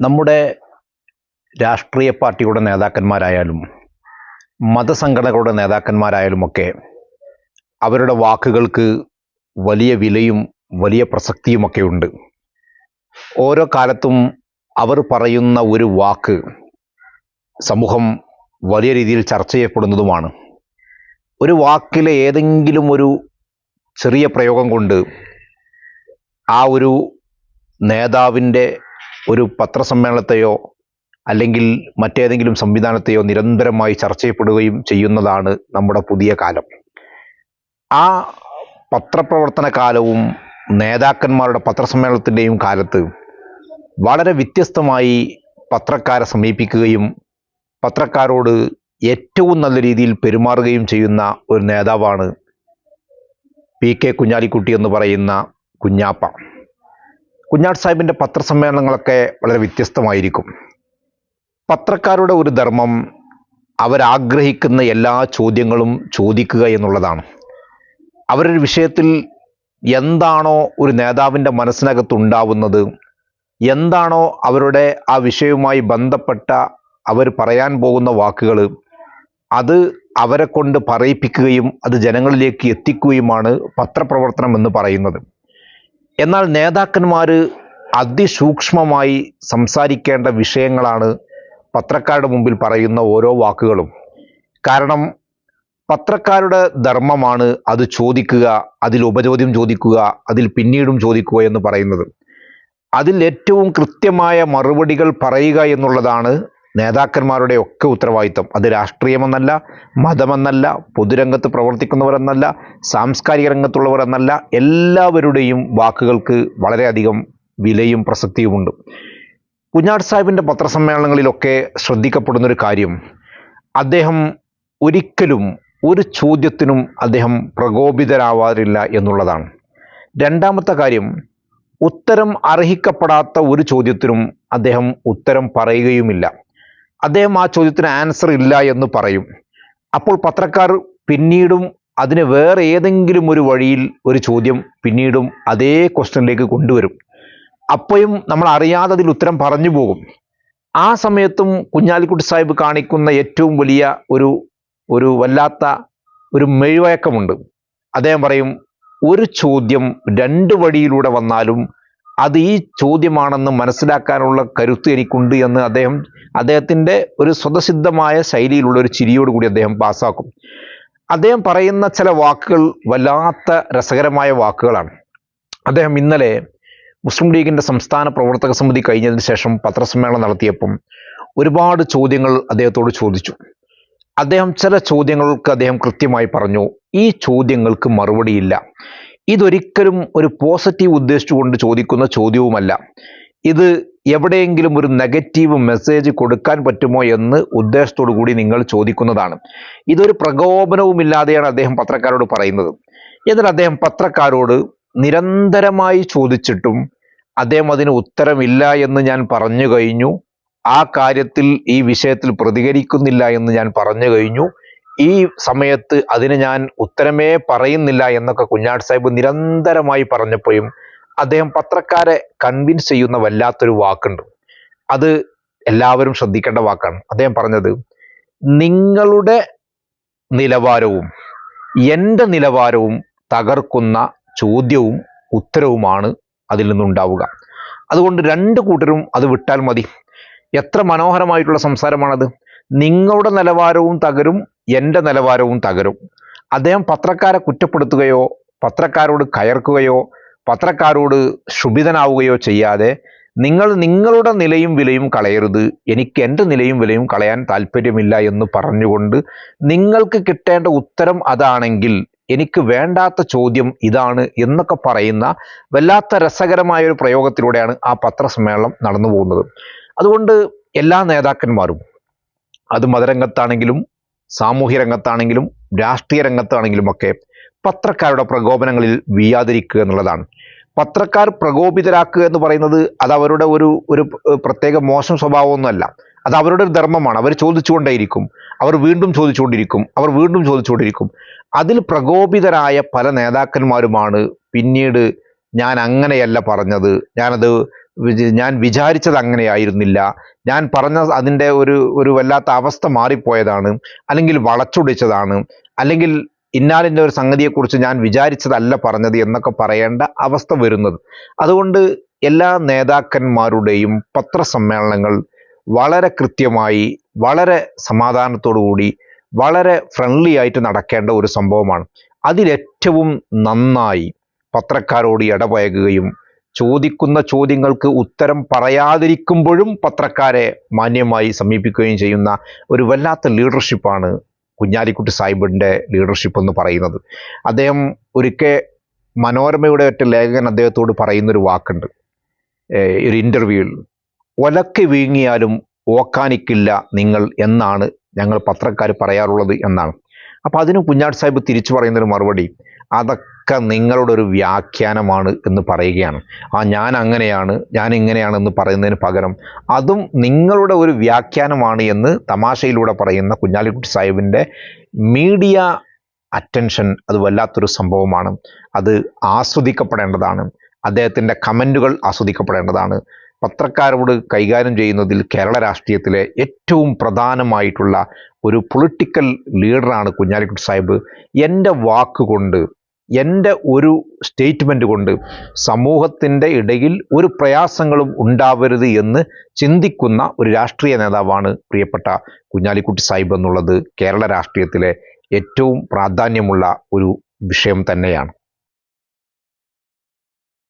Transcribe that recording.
നമ്മുടെ രാഷ്ട്രീയ പാർട്ടിയുടെ നേതാക്കന്മാരായാലും മതസംഘടനകളുടെ നേതാക്കന്മാരായാലും ഒക്കെ അവരുടെ വാക്കുകൾക്ക് വലിയ വിലയും വലിയ പ്രസക്തിയുമൊക്കെ ഉണ്ട്. ഓരോ കാലത്തും അവർ പറയുന്ന ഒരു വാക്ക് സമൂഹം വലിയ രീതിയിൽ ചർച്ച ചെയ്യപ്പെടുന്നതുമാണ്. ഒരു വാക്കിലെ ഏതെങ്കിലും ഒരു ചെറിയ പ്രയോഗം കൊണ്ട് ആ ഒരു നേതാവിന്റെ ഒരു പത്രസമ്മേളനത്തെയോ അല്ലെങ്കിൽ മറ്റേതെങ്കിലും സംവിധാനത്തെയോ നിരന്തരമായി ചർച്ച ചെയ്യപ്പെടുകയും ചെയ്യുന്നതാണ് നമ്മുടെ പുതിയ കാലം. ആ പത്രപ്രവർത്തന കാലവും നേതാക്കന്മാരുടെ പത്രസമ്മേളനത്തിന്റെയും കാലത്ത് വളരെ വ്യത്യസ്തമായി പത്രക്കാരെ സമീപിക്കുകയും പത്രക്കാരോട് ഏറ്റവും നല്ല രീതിയിൽ പെരുമാറുകയും ചെയ്യുന്ന ഒരു നേതാവാണ് പി കെ കുഞ്ഞാലിക്കുട്ടി എന്ന് പറയുന്ന കുഞ്ഞാപ്പ. കുഞ്ഞാട്ട് സാഹിബിന്റെ പത്രസമ്മേളനങ്ങളൊക്കെ വളരെ വ്യത്യസ്തമായിരിക്കും. പത്രക്കാരുടെ ഒരു ധർമ്മം അവരാഗ്രഹിക്കുന്ന എല്ലാ ചോദ്യങ്ങളും ചോദിക്കുക എന്നുള്ളതാണ്. അവരൊരു വിഷയത്തിൽ എന്താണോ ഒരു നേതാവിന്റെ മനസ്സിനകത്തുണ്ടാവുന്നത് എന്താണോ അവരുടെ ആ വിഷയവുമായി ബന്ധപ്പെട്ട അവർ പറയാൻ പോകുന്ന വാക്കുകൾ അത് അവരെ കൊണ്ട് പറയിപ്പിക്കുകയും അത് ജനങ്ങളിലേക്ക് എത്തിക്കുകയുമാണ് പത്രപ്രവർത്തനം എന്ന് പറയുന്നത്. എന്നാൽ നേതാക്കന്മാർ അതിസൂക്ഷ്മമായി സംസാരിക്കേണ്ട വിഷയങ്ങളാണ് പത്രക്കാരുടെ മുമ്പിൽ പറയുന്ന ഓരോ വാക്കുകളും. കാരണം പത്രക്കാരുടെ ധർമ്മമാണ് അത് ചോദിക്കുക അതിൽ ഉപചോദ്യം ചോദിക്കുക അതിൽ പിന്നീടും ചോദിക്കുക എന്ന് പറയുന്നത്. അതിൽ ഏറ്റവും കൃത്യമായ മറുപടികൾ പറയുക എന്നുള്ളതാണ് നേതാക്കന്മാരുടെ ഒക്കെ ഉത്തരവാദിത്തം അത് രാഷ്ട്രീയമെന്നല്ല മതമെന്നല്ല പൊതുരംഗത്ത് പ്രവർത്തിക്കുന്നവരെന്നല്ല സാംസ്കാരിക രംഗത്തുള്ളവർ എന്നല്ല എല്ലാവരുടെയും വാക്കുകൾക്ക് വളരെയധികം വിലയും പ്രസക്തിയുമുണ്ട്. കുഞ്ഞാട് സാഹിബിന്റെ പത്രസമ്മേളനങ്ങളിലൊക്കെ ശ്രദ്ധിക്കപ്പെടുന്നൊരു കാര്യം അദ്ദേഹം ഒരിക്കലും ഒരു ചോദ്യത്തിനും അദ്ദേഹം പ്രകോപിതരാവാറില്ല എന്നുള്ളതാണ്. രണ്ടാമത്തെ കാര്യം ഉത്തരം അർഹിക്കപ്പെടാത്ത ഒരു ചോദ്യത്തിനും അദ്ദേഹം ഉത്തരം പറയുകയുമില്ല. അദ്ദേഹം ആ ചോദ്യത്തിന് ആൻസർ ഇല്ല എന്ന് പറയും. അപ്പോൾ പത്രക്കാർ പിന്നീടും അതിന് വേറെ ഏതെങ്കിലും ഒരു വഴിയിൽ ഒരു ചോദ്യം പിന്നീടും അതേ ക്വസ്റ്റ്യനിലേക്ക് കൊണ്ടുവരും. അപ്പോഴും നമ്മൾ അറിയാതെ അതിൽ ഉത്തരം പറഞ്ഞു പോകും. ആ സമയത്തും കുഞ്ഞാലിക്കുട്ടി സാഹിബ് കാണിക്കുന്ന ഏറ്റവും വലിയ ഒരു ഒരു വല്ലാത്ത ഒരു മെഴുവഴക്കമുണ്ട് അദ്ദേഹം പറയും ഒരു ചോദ്യം രണ്ട് വഴിയിലൂടെ വന്നാലും അത് ഈ ചോദ്യമാണെന്ന് മനസ്സിലാക്കാനുള്ള കരുത്ത് എനിക്കുണ്ട് എന്ന് അദ്ദേഹം അദ്ദേഹത്തിന്റെ ഒരു സ്വതസിദ്ധമായ ശൈലിയിലുള്ള ഒരു ചിരിയോട് കൂടി അദ്ദേഹം പാസ്സാക്കും. അദ്ദേഹം പറയുന്ന ചില വാക്കുകൾ വല്ലാത്ത രസകരമായ വാക്കുകളാണ്. അദ്ദേഹം ഇന്നലെ മുസ്ലിം ലീഗിന്റെ സംസ്ഥാന പ്രവർത്തക സമിതി കഴിഞ്ഞതിന് ശേഷം പത്രസമ്മേളനം നടത്തിയപ്പം ഒരുപാട് ചോദ്യങ്ങൾ അദ്ദേഹത്തോട് ചോദിച്ചു. അദ്ദേഹം ചില ചോദ്യങ്ങൾക്ക് അദ്ദേഹം കൃത്യമായി പറഞ്ഞു. ഈ ചോദ്യങ്ങൾക്ക് മറുപടിയില്ല. ഇതൊരിക്കലും ഒരു പോസിറ്റീവ് ഉദ്ദേശിച്ചുകൊണ്ട് ചോദിക്കുന്ന ചോദ്യവുമല്ല. ഇത് എവിടെയെങ്കിലും ഒരു നെഗറ്റീവ് മെസ്സേജ് കൊടുക്കാൻ പറ്റുമോ എന്ന് ഉദ്ദേശത്തോടു കൂടി നിങ്ങൾ ചോദിക്കുന്നതാണ്. ഇതൊരു പ്രകോപനവുമില്ലാതെയാണ് അദ്ദേഹം പത്രക്കാരോട് പറയുന്നത്. എന്നാൽ അദ്ദേഹം പത്രക്കാരോട് നിരന്തരമായി ചോദിച്ചിട്ടും അദ്ദേഹം അതിന് ഉത്തരമില്ല എന്ന് ഞാൻ പറഞ്ഞു കഴിഞ്ഞു. ആ കാര്യത്തിൽ ഈ വിഷയത്തിൽ പ്രതികരിക്കുന്നില്ല എന്ന് ഞാൻ പറഞ്ഞു കഴിഞ്ഞു. ഈ സമയത്ത് അതിന് ഞാൻ ഉത്തരമേ പറയുന്നില്ല എന്നൊക്കെ കുഞ്ഞാട് സാഹിബ് നിരന്തരമായി പറഞ്ഞപ്പോഴും അദ്ദേഹം പത്രക്കാരെ കൺവിൻസ് ചെയ്യുന്ന വല്ലാത്തൊരു വാക്കുണ്ട്. അത് എല്ലാവരും ശ്രദ്ധിക്കേണ്ട വാക്കാണ്. അദ്ദേഹം പറഞ്ഞത് നിങ്ങളുടെ നിലവാരവും എന്റെ നിലവാരവും തകർക്കുന്ന ചോദ്യവും ഉത്തരവുമാണ് അതിൽ നിന്നുണ്ടാവുക. അതുകൊണ്ട് രണ്ട് കൂട്ടരും അത് വിട്ടാൽ മതി. എത്ര മനോഹരമായിട്ടുള്ള സംസാരമാണത്. നിങ്ങളുടെ നിലവാരവും തകരും എന്റെ നിലവാരവും തകരും. അദ്ദേഹം പത്രക്കാരെ കുറ്റപ്പെടുത്തുകയോ പത്രക്കാരോട് കയർക്കുകയോ പത്രക്കാരോട് ക്ഷുഭിതനാവുകയോ ചെയ്യാതെ നിങ്ങൾ നിങ്ങളുടെ നിലയും വിലയും കളയരുത്. എനിക്ക് എന്റെ നിലയും വിലയും കളയാൻ താല്പര്യമില്ല എന്ന് പറഞ്ഞുകൊണ്ട് നിങ്ങൾക്ക് കിട്ടേണ്ട ഉത്തരം അതാണെങ്കിൽ എനിക്ക് വേണ്ടാത്ത ചോദ്യം ഇതാണ് എന്നൊക്കെ പറയുന്ന വല്ലാത്ത രസകരമായ ഒരു പ്രയോഗത്തിലൂടെയാണ് ആ പത്രസമ്മേളനം നടന്നു പോകുന്നത്. അതുകൊണ്ട് എല്ലാ നേതാക്കന്മാരും അത് മതരംഗത്താണെങ്കിലും സാമൂഹ്യ രംഗത്താണെങ്കിലും രാഷ്ട്രീയ രംഗത്താണെങ്കിലും ഒക്കെ പത്രക്കാരുടെ പ്രകോപനങ്ങളിൽ വീയാതിരിക്കുക എന്നുള്ളതാണ്. പത്രക്കാർ പ്രകോപിതരാക്കുക എന്ന് പറയുന്നത് അത് അവരുടെ ഒരു ഒരു പ്രത്യേക മോശം സ്വഭാവമൊന്നുമല്ല. അത് അവരുടെ ഒരു ധർമ്മമാണ്. അവർ ചോദിച്ചുകൊണ്ടേയിരിക്കും. അവർ വീണ്ടും ചോദിച്ചുകൊണ്ടിരിക്കും. അവർ വീണ്ടും ചോദിച്ചുകൊണ്ടിരിക്കും. അതിൽ പ്രകോപിതരായ പല നേതാക്കന്മാരുമാണ് പിന്നീട് ഞാൻ അങ്ങനെയല്ല പറഞ്ഞത്. ഞാനത് ഞാൻ വിചാരിച്ചത് അങ്ങനെയായിരുന്നില്ല. ഞാൻ പറഞ്ഞ അതിന്റെ ഒരു ഒരു വല്ലാത്ത അവസ്ഥ മാറിപ്പോയതാണ്. അല്ലെങ്കിൽ വളച്ചൊടിച്ചതാണ്. അല്ലെങ്കിൽ ഇന്നാലിന്റെ ഒരു സംഗതിയെക്കുറിച്ച് ഞാൻ വിചാരിച്ചതല്ല പറഞ്ഞത് എന്നൊക്കെ പറയേണ്ട അവസ്ഥ വരുന്നത്. അതുകൊണ്ട് എല്ലാ നേതാക്കന്മാരുടെയും പത്രസമ്മേളനങ്ങൾ വളരെ കൃത്യമായി വളരെ കൂടി വളരെ ഫ്രണ്ട്ലി ആയിട്ട് നടക്കേണ്ട ഒരു സംഭവമാണ്. അതിലേറ്റവും നന്നായി പത്രക്കാരോട് ഇടപഴകുകയും ചോദിക്കുന്ന ചോദ്യങ്ങൾക്ക് ഉത്തരം പറയാതിരിക്കുമ്പോഴും പത്രക്കാരെ മാന്യമായി സമീപിക്കുകയും ചെയ്യുന്ന ഒരു വല്ലാത്ത ലീഡർഷിപ്പാണ് കുഞ്ഞാലിക്കുട്ടി സാഹിബിന്റെ ലീഡർഷിപ്പ് എന്ന് പറയുന്നത്. അദ്ദേഹം ഒരിക്കൽ മനോരമയുടെ ഒറ്റ ലേഖകൻ അദ്ദേഹത്തോട് പറയുന്നൊരു വാക്കുണ്ട്. ഒരു ഇന്റർവ്യൂവിൽ ഒലക്ക് വീങ്ങിയാലും ഓക്കാനിക്കില്ല നിങ്ങൾ എന്നാണ് ഞങ്ങൾ പത്രക്കാർ പറയാറുള്ളത് എന്നാണ്. അപ്പോൾ അതിന് കുഞ്ഞാട് സാഹിബ് തിരിച്ചു പറയുന്നൊരു മറുപടി അതൊക്കെ നിങ്ങളുടെ ഒരു വ്യാഖ്യാനമാണ് എന്ന് പറയുകയാണ്. ആ ഞാൻ അങ്ങനെയാണ് ഞാൻ ഇങ്ങനെയാണ് എന്ന് പറയുന്നതിന് പകരം അതും നിങ്ങളുടെ ഒരു വ്യാഖ്യാനമാണ് എന്ന് തമാശയിലൂടെ പറയുന്ന കുഞ്ഞാലിക്കുട്ടി സാഹിബിന്റെ മീഡിയ അറ്റൻഷൻ അത് വല്ലാത്തൊരു സംഭവമാണ്. അത് ആസ്വദിക്കപ്പെടേണ്ടതാണ്. അദ്ദേഹത്തിന്റെ കമന്റുകൾ ആസ്വദിക്കപ്പെടേണ്ടതാണ്. പത്രക്കാരോട് കൈകാര്യം ചെയ്യുന്നതിൽ കേരള രാഷ്ട്രീയത്തിലെ ഏറ്റവും പ്രധാനമായിട്ടുള്ള ഒരു പൊളിറ്റിക്കൽ ലീഡറാണ് കുഞ്ഞാലിക്കുട്ടി സാഹിബ്. എന്റെ വാക്കുകൊണ്ട് എന്റെ ഒരു സ്റ്റേറ്റ്മെന്റ് കൊണ്ട് സമൂഹത്തിന്റെ ഇടയിൽ ഒരു പ്രയാസങ്ങളും ഉണ്ടാവരുത് എന്ന് ചിന്തിക്കുന്ന ഒരു രാഷ്ട്രീയ നേതാവാണ് പ്രിയപ്പെട്ട കുഞ്ഞാലിക്കുട്ടി സാഹിബ് എന്നുള്ളത് കേരള രാഷ്ട്രീയത്തിലെ ഏറ്റവും പ്രാധാന്യമുള്ള ഒരു വിഷയം തന്നെയാണ്.